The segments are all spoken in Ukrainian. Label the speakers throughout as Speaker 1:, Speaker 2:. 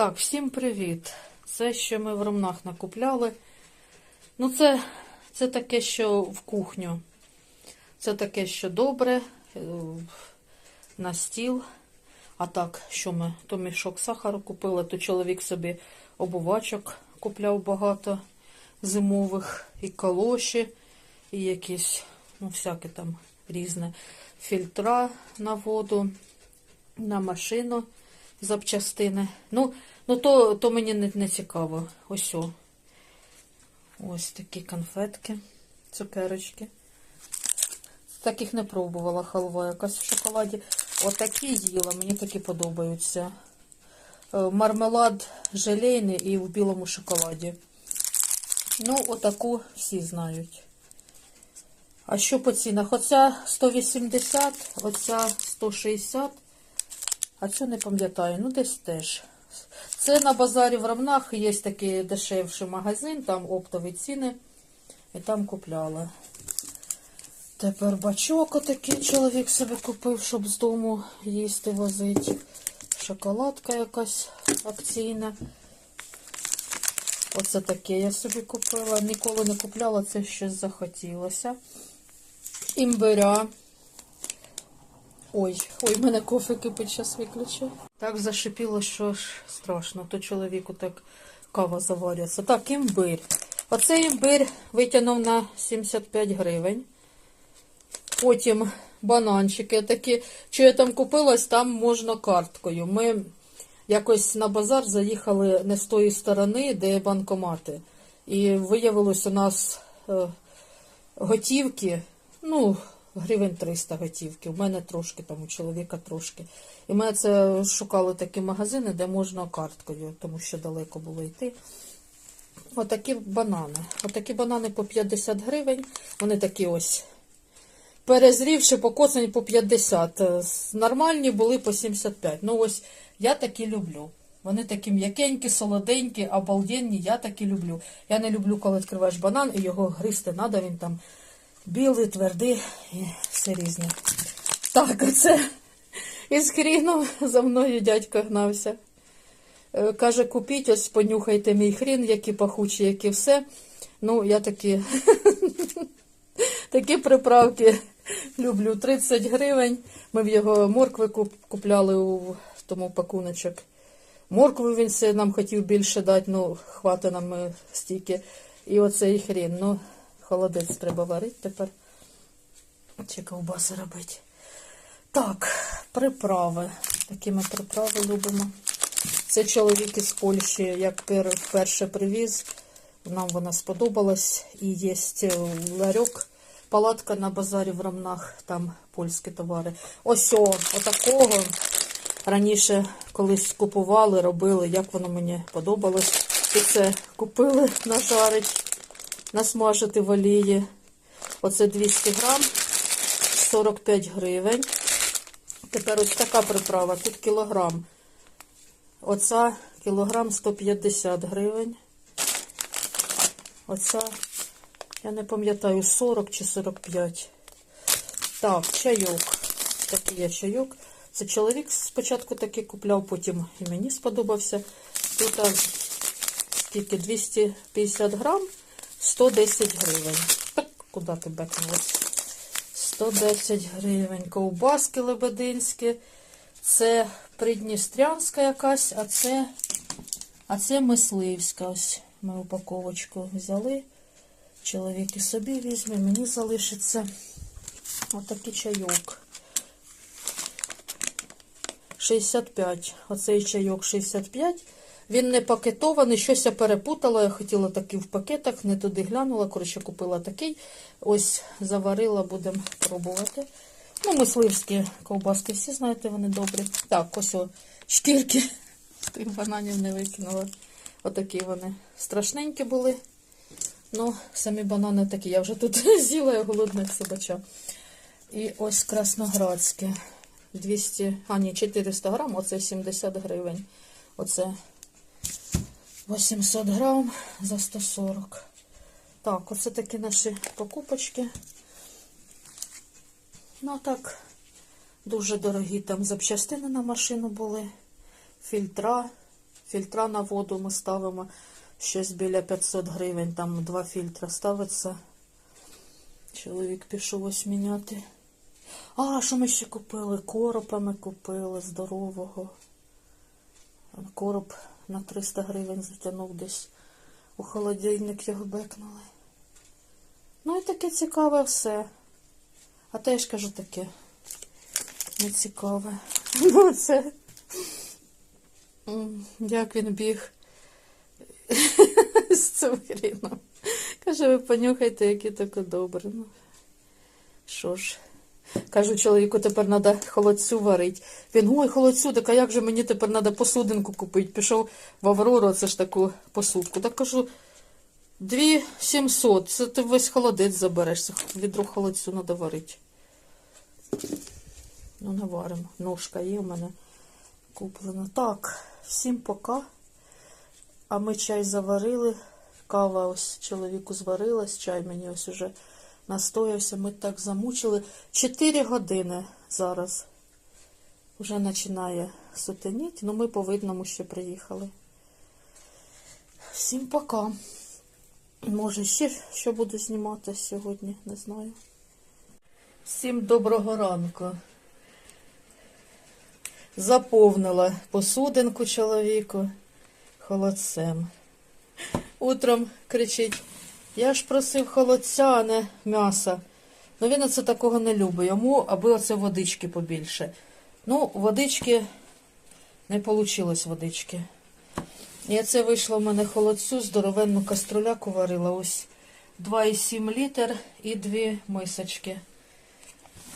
Speaker 1: Так, всім привіт. Це, що ми в ромнах накупляли. Ну, це, це таке, що в кухню. Це таке, що добре, е, на стіл. А так, що ми? То мішок сахару купили, то чоловік собі обувачок купляв багато зимових, і калоші, і якісь, ну, всяке там різне фільтра на воду, на машину запчастини. Ну, ну то, то мені не, не цікаво. Ось о. Ось такі конфетки, цукерочки. Таких не пробувала халва якась в шоколаді. Отакі їла, мені такі подобаються. Е, Мармелад желейний і в білому шоколаді. Ну, отаку всі знають. А що по цінах? Оця 180, оця 160, а цю не пам'ятаю, ну десь теж. Це на базарі в Равнах є такий дешевший магазин, там оптові ціни. І там купляла. Тепер бачок отакий чоловік собі купив, щоб з дому їсти возити. Шоколадка якась акційна. Оце таке я собі купила. Ніколи не купляла, це щось захотілося. Імбиря. Ой, ой, в мене кофе кипить, зараз виключу. Так зашипіло, що ж страшно. То чоловіку так кава заварюється. Так, імбир. Оцей імбир витягнув на 75 гривень. Потім бананчики такі, що я там купилась, там можна карткою. Ми якось на базар заїхали не з тої сторони, де банкомати. І виявилось у нас е, готівки, ну, гривень 300 готівки. У мене трошки, там у чоловіка трошки. І ми це шукали такі магазини, де можна карткою, тому що далеко було йти. Отакі банани. Отакі банани по 50 гривень. Вони такі ось перезрівши, покоцані по 50. Е, Нормальні були по 75. Ну ось я такі люблю. Вони такі м'якенькі, солоденькі, обалденні, я такі люблю. Я не люблю, коли відкриваєш банан і його гристи треба, він там білий, твердий і все різне. Так, оце із хріном за мною дядько гнався. Е, Каже, купіть, ось понюхайте мій хрін, які пахучі, які все. Ну, я такі, такі приправки люблю. 30 гривень. Ми в його моркви куп- купляли у тому пакуночок. Моркви він нам хотів більше дати, ну, хватить нам е, стільки. І оцей хрін. Ну, холодець треба варити тепер. Чи ковбаси робити. Так, приправи. Такі ми приправи любимо. Це чоловік із Польщі, як пер- вперше привіз. Нам вона сподобалась. І є ларьок, палатка на базарі в Рамнах, там польські товари. Ось о, отакого. Раніше колись купували, робили, як воно мені подобалось. І це купили нажарить, насмажити в олії. Оце 200 грам, 45 гривень. Тепер ось така приправа, тут кілограм. Оця кілограм 150 гривень. Оця, я не пам'ятаю, 40 чи 45. Так, чайок. Такий є чайок. Це чоловік спочатку такий купляв, потім і мені сподобався. Тут скільки 250 грам, 110 гривень. Так, куди ти бекнулась? 110 гривень. Ковбаски лебединські. Це придністрянська якась, а це, а це мисливська. Ось ми упаковочку взяли. Чоловік і собі візьме, мені залишиться отакий чайок. 65. Оцей чайок 65. Він не пакетований, щось я перепутала. Я хотіла такий в пакетах, не туди глянула. Коротше, купила такий. Ось заварила, будемо пробувати. Ну, мисливські ковбаски, всі знаєте, вони добрі. Так, ось о, шкірки тих бананів не викинула. Отакі вони страшненькі були. Ну, самі банани такі. Я вже тут з'їла, я голодних собача. І ось красноградське. 200, а ні, 400 грам, оце 70 гривень. Оце 800 грам за 140. Так, оце такі наші покупочки. Ну, а так, дуже дорогі там запчастини на машину були, фільтра, Фільтра на воду ми ставимо щось біля 500 гривень, там два фільтра ставиться. Чоловік пішов ось міняти. А, що ми ще купили? Коропа ми купили здорового. Короб на 300 гривень затягнув десь. У холодильник його бекнули. Ну і таке цікаве все. А те я ж кажу таке. Не цікаве. Ну це. Як він біг з цим хріном. Каже, ви понюхайте, які таке добре. Ну, що ж. Кажу, чоловіку тепер треба холодцю варити. Він, ой, холодцю, так а як же мені тепер треба посудинку купити? Пішов в Аврору, це ж таку посудку. Так кажу, дві сімсот, це ти весь холодець забереш. Це відро холодцю треба варити. Ну, не варимо. Ножка є в мене куплена. Так, всім пока. А ми чай заварили. Кава ось чоловіку зварилась, чай мені ось уже настоявся. Ми так замучили. Чотири години зараз. Вже починає сутеніть, ну ми по видному ще приїхали. Всім пока. Може, ще що буду знімати сьогодні, не знаю. Всім доброго ранку. Заповнила посудинку чоловіку холодцем. Утром кричить, я ж просив холодця, а не м'яса. Ну він оце такого не любить. Йому, аби оце водички побільше. Ну, водички не вийшло водички. І це вийшло в мене холодцю, здоровенну каструляку варила. Ось 2,7 літр і дві мисочки.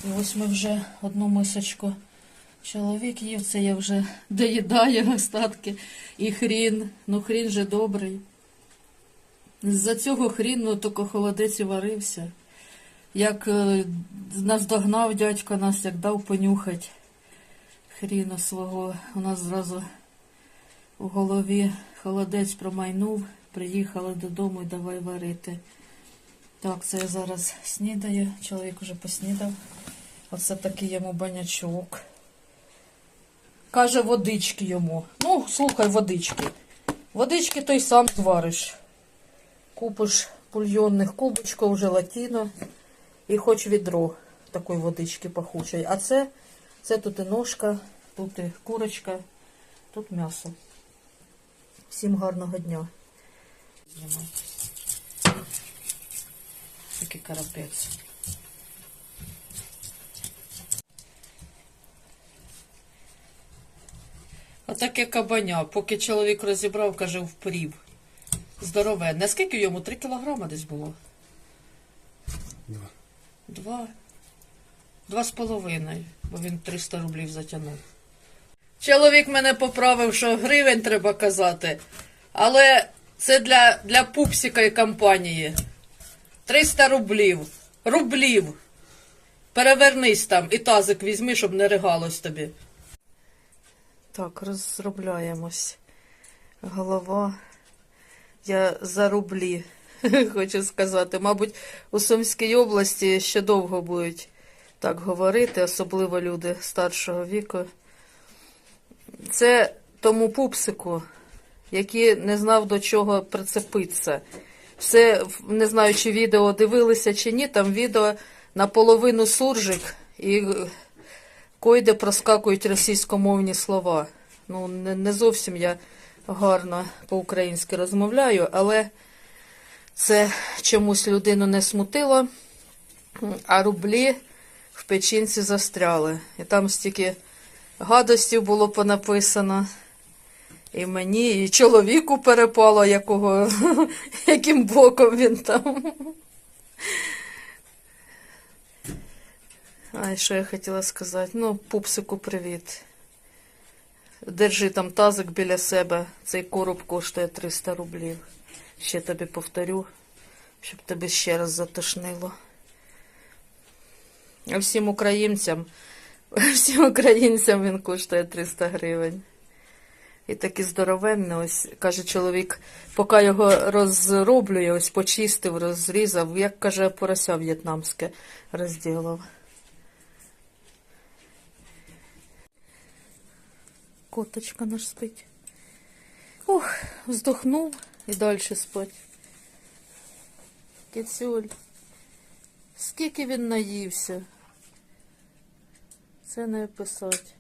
Speaker 1: І ось ми вже одну мисочку. Чоловік їв, це я вже доїдаю остатки. І хрін. Ну, хрін же добрий. З-за цього хріну тільки холодець і варився. Як е, нас догнав дядько, нас як дав понюхать хріна свого. У нас зразу у голові холодець промайнув, приїхали додому і давай варити. Так, це я зараз снідаю. Чоловік уже поснідав. Оце такий йому банячок. Каже, водички йому. Ну, слухай, водички. Водички той сам звариш. Купиш бульйонних кубочків, желатину і хоч відро такої водички пахучої. А це, це тут і ножка, тут і курочка, тут м'ясо. Всім гарного дня. Такий карапець. Отаке кабаня, поки чоловік розібрав, каже, впрів. Здорове. Наскільки йому? Три кілограма десь було?
Speaker 2: Два.
Speaker 1: Два. Два з половиною, бо він 300 рублів затягнув. Чоловік мене поправив, що гривень треба казати. Але це для, для пупсика і компанії. 300 рублів. Рублів. Перевернись там і тазик візьми, щоб не ригалось тобі. Так, розробляємось. Голова. Я за рублі, хочу сказати. Мабуть, у Сумській області ще довго будуть так говорити, особливо люди старшого віку. Це тому пупсику, який не знав до чого прицепитися. Все, не знаю, чи відео дивилися чи ні, там відео наполовину суржик і койде проскакують російськомовні слова. Ну, не, не зовсім я гарно по-українськи розмовляю, але це чомусь людину не смутило, а рублі в печінці застряли. І там стільки гадостів було понаписано. І мені, і чоловіку перепало, якого, яким боком він там. Ай, що я хотіла сказати? Ну, пупсику привіт. Держи там тазик біля себе. Цей короб коштує 300 рублів. Ще тобі повторю, щоб тобі ще раз затошнило. А всім українцям, всім українцям він коштує 300 гривень. І такий здоровенний, ось, каже чоловік, поки його розроблює, ось почистив, розрізав, як каже, порося в'єтнамське розділив. Коточка наш спить. Ух, вздохнув і далі спать. Кицюль. Скільки він наївся. Це не описати.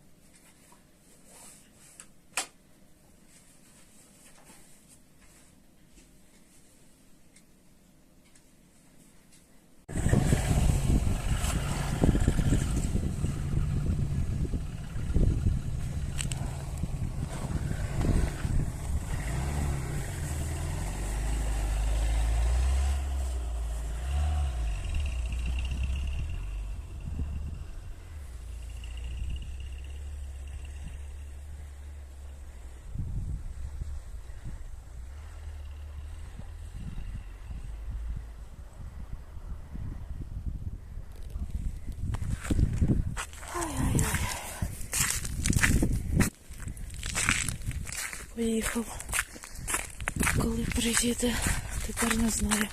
Speaker 1: Поїхав. Коли приїде, тепер не знаю.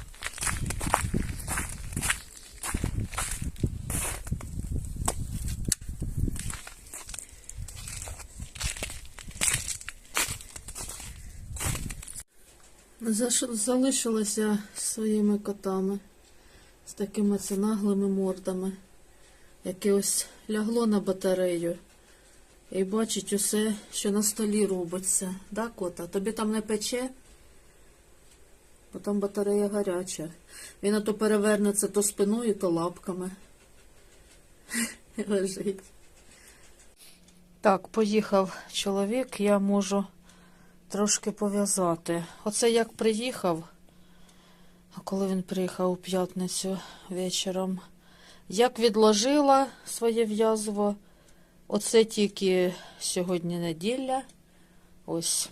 Speaker 1: Залишилася зі своїми котами, з такими це наглими мордами, яке ось лягло на батарею. І бачить усе, що на столі робиться. Да, кота? Тобі там не пече? Бо там батарея гаряча. Він ото перевернеться то спиною, то лапками. Лежить. Так, поїхав чоловік, я можу трошки пов'язати. Оце як приїхав, а коли він приїхав у п'ятницю вечором, як відложила своє в'язво. Оце тільки сьогодні неділя. Ось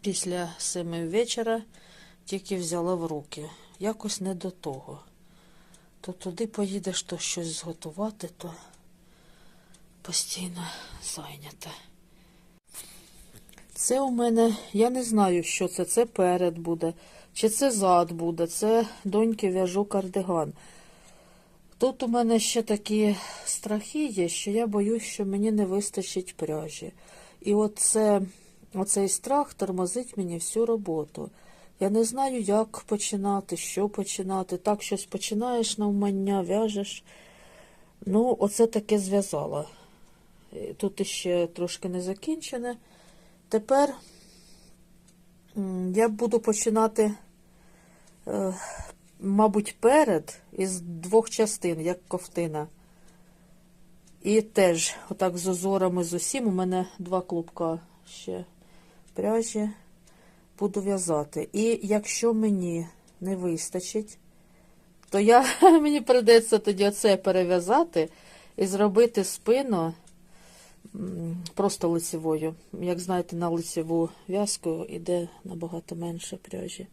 Speaker 1: після семи вечора тільки взяла в руки. Якось не до того. То туди поїдеш, то щось зготувати, то постійно зайнята. Це у мене, я не знаю, що це. Це перед буде, чи це зад буде, це доньки в'яжу кардиган. Тут у мене ще такі страхи є, що я боюсь, що мені не вистачить пряжі. І оце, оцей страх тормозить мені всю роботу. Я не знаю, як починати, що починати. Так щось починаєш навмання, в'яжеш. Ну, оце таке зв'язала. Е, Тут іще трошки не закінчене. Тепер я буду починати. Мабуть, перед із двох частин, як ковтина. І теж, отак з озорами з усім, у мене два клубка ще пряжі буду в'язати. І якщо мені не вистачить, то я, мені прийдеться тоді оце перев'язати і зробити спину просто лицевою. Як знаєте, на лицеву в'язку йде набагато менше пряжі.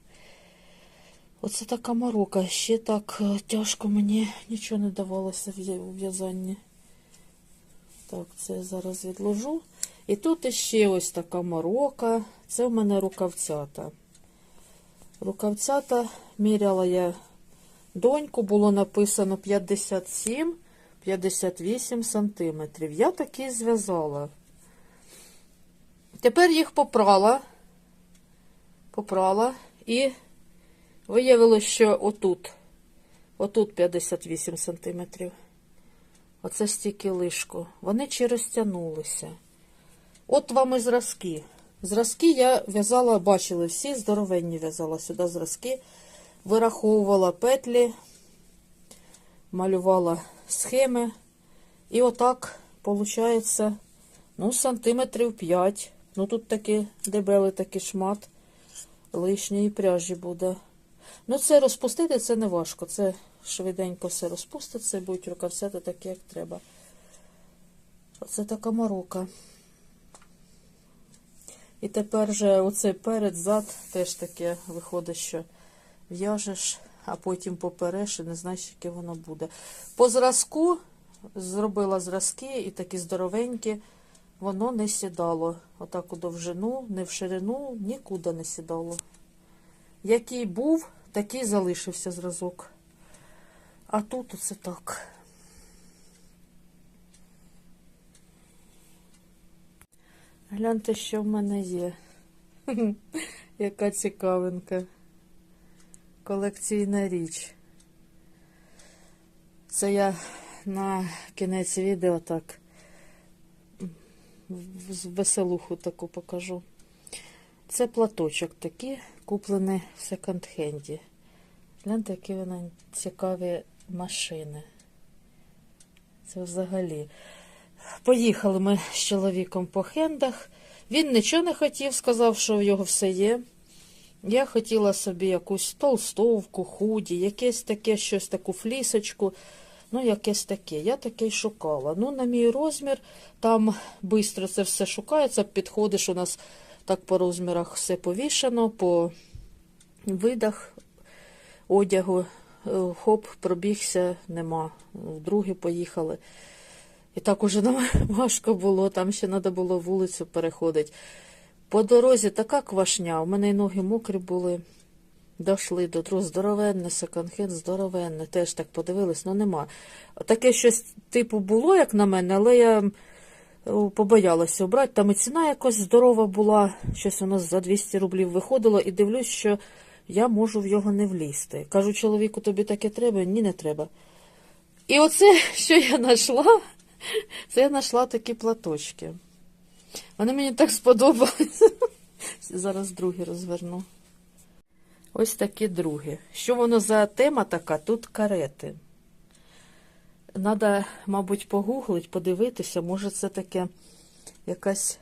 Speaker 1: Оце така морока. Ще так е, тяжко мені нічого не давалося в в'язанні. Так, це я зараз відложу. І тут іще ось така морока. Це в мене рукавцята. Рукавцята міряла я доньку, було написано 57-58 сантиметрів. Я такі зв'язала. Тепер їх попрала. Попрала і Виявилося, що отут, отут 58 сантиметрів. Оце стільки лишку. Вони чи розтягнулися. От вам і зразки. Зразки я в'язала, бачили всі, здоровенні в'язала сюди зразки. Вираховувала петлі, малювала схеми. І отак, виходить, ну, сантиметрів 5. Ну, тут такий дебелий такий шмат лишньої пряжі буде. Ну, це розпустити це не важко. Це швиденько все розпуститься будуть рукавцяти такі, як треба. Оце така морока. І тепер же оцей перед, зад теж таке виходить, що в'яжеш, а потім попереш і не знаєш, яке воно буде. По зразку зробила зразки і такі здоровенькі, воно не сідало. Отак у довжину, не в ширину, нікуди не сідало. Який був, такий залишився зразок. А тут оце так. Гляньте, що в мене є. Яка цікавинка. Колекційна річ. Це я на кінець відео так веселуху таку покажу. Це платочок такий, куплений в секонд-хенді. Гляньте, які вони цікаві машини. Це взагалі. Поїхали ми з чоловіком по хендах. Він нічого не хотів, сказав, що в його все є. Я хотіла собі якусь толстовку, худі, якесь таке щось таку флісочку. Ну, якесь таке. Я таке й шукала. Ну, на мій розмір, там швидко це все шукається, підходиш, у нас так по розмірах все повішано, по видах одягу. Е, Хоп, пробігся, нема. Вдруге поїхали. І так уже нам важко було, там ще треба було вулицю переходити. По дорозі така квашня, у мене й ноги мокрі були. Дошли до другого здоровенне, секонд-хенд, здоровенне. Теж так подивились, ну нема. Таке щось типу було, як на мене, але я побоялася обрати. Там і ціна якось здорова була, щось у нас за 200 рублів виходило, і дивлюсь, що я можу в його не влізти. Кажу, чоловіку, тобі таке треба? Ні, не треба. І оце, що я знайшла, це я знайшла такі платочки. Вони мені так сподобались. Зараз другі розверну. Ось такі другі. Що воно за тема така? Тут карети. Надо, мабуть, погуглить, подивитися, може це таке якась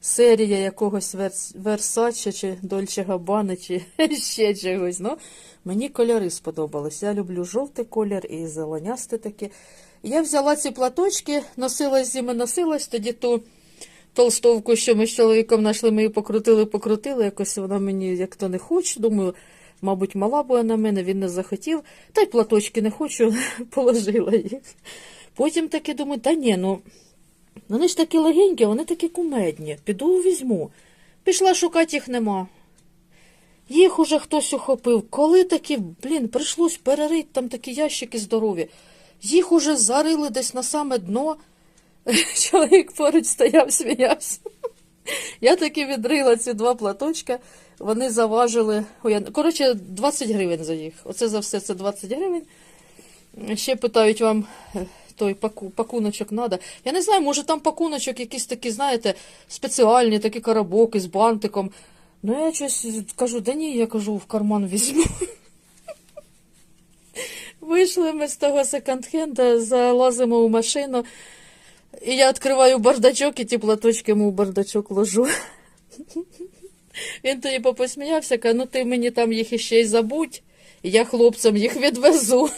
Speaker 1: серія якогось Верс... Версаче чи Дольче Габани, чи ще чогось. Ну, мені кольори сподобались. Я люблю жовтий колір і зеленясти таке. Я взяла ці платочки, носилась зими, носилась, тоді ту толстовку, що ми з чоловіком знайшли, ми її покрутили, покрутили. Якось вона мені як то не хоче. Думаю, мабуть, мала була на мене, він не захотів. Та й платочки не хочу, положила їх. Потім таки думаю, та ні, ну вони ж такі легенькі, вони такі кумедні. Піду візьму. Пішла шукати їх нема. Їх уже хтось ухопив. Коли такі, блін, прийшлось перерити там такі ящики здорові. Їх уже зарили десь на саме дно. Чоловік поруч стояв, сміявся. Я таки відрила ці два платочка. Вони заважили. Коротше, 20 гривень за їх. Оце за все це 20 гривень. Ще питають вам е, той паку, пакуночок надо. Я не знаю, може там пакуночок якийсь такий, знаєте, спеціальний, такий коробок із бантиком. Ну я щось кажу, да ні, я кажу, в карман візьму. Вийшли ми з того секонд-хенда, залазимо у машину. І я відкриваю бардачок і ті платочки йому в бардачок ложу. Він тоді посміявся, каже, ну ти мені там їх іще й забудь, я хлопцям їх відвезу.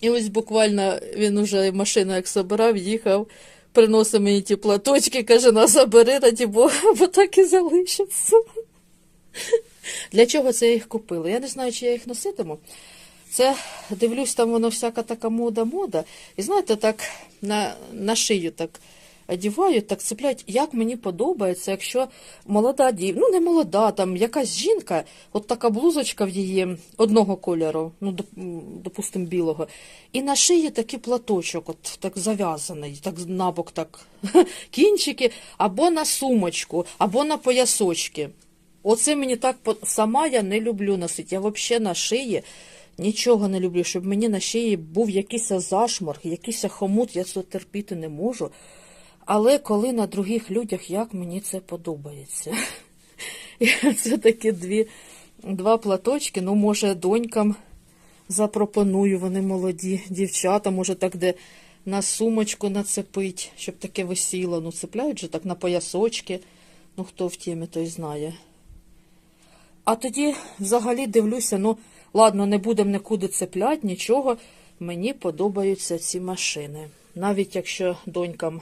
Speaker 1: І ось буквально він уже машину як собирав, їхав, приносив мені ті платочки, каже, на забери, раді Бога, бо так і залишиться. Для чого це я їх купила? Я не знаю, чи я їх носитиму. Це дивлюсь, там воно всяка така мода-мода. І знаєте, так на, на шию так одівають, так цеплять. Як мені подобається, якщо молода дів, ну не молода, там якась жінка, от така блузочка в її одного кольору, ну, доп- допустим, білого, і на шиї такий платочок, от так зав'язаний, так набок так кінчики, або на сумочку, або на поясочки. Оце мені так сама я не люблю носити. Я взагалі на шиї нічого не люблю, щоб мені на шиї був якийсь зашморг, якийсь хомут, я це терпіти не можу. Але коли на других людях, як мені це подобається. Це такі дві, два платочки, ну, може, донькам запропоную, вони молоді дівчата, може так, де на сумочку нацепить, щоб таке висіло. Ну, цепляють же так на поясочки. Ну, хто в темі, той знає. А тоді взагалі дивлюся, ну, ладно, не будемо нікуди цепляти, нічого. Мені подобаються ці машини. Навіть якщо донькам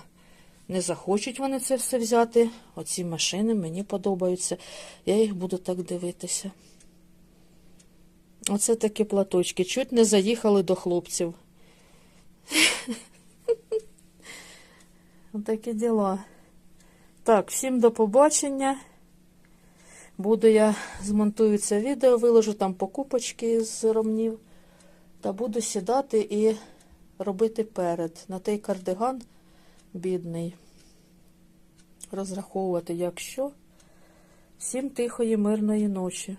Speaker 1: не захочуть вони це все взяти, оці машини мені подобаються. Я їх буду так дивитися. Оце такі платочки. Чуть не заїхали до хлопців. Отакі діла. Так, всім до побачення. Буду я змонтую це відео, виложу там покупочки з ромнів. Та буду сідати і робити перед на той кардиган бідний. розраховувати, якщо. Всім тихої, мирної ночі.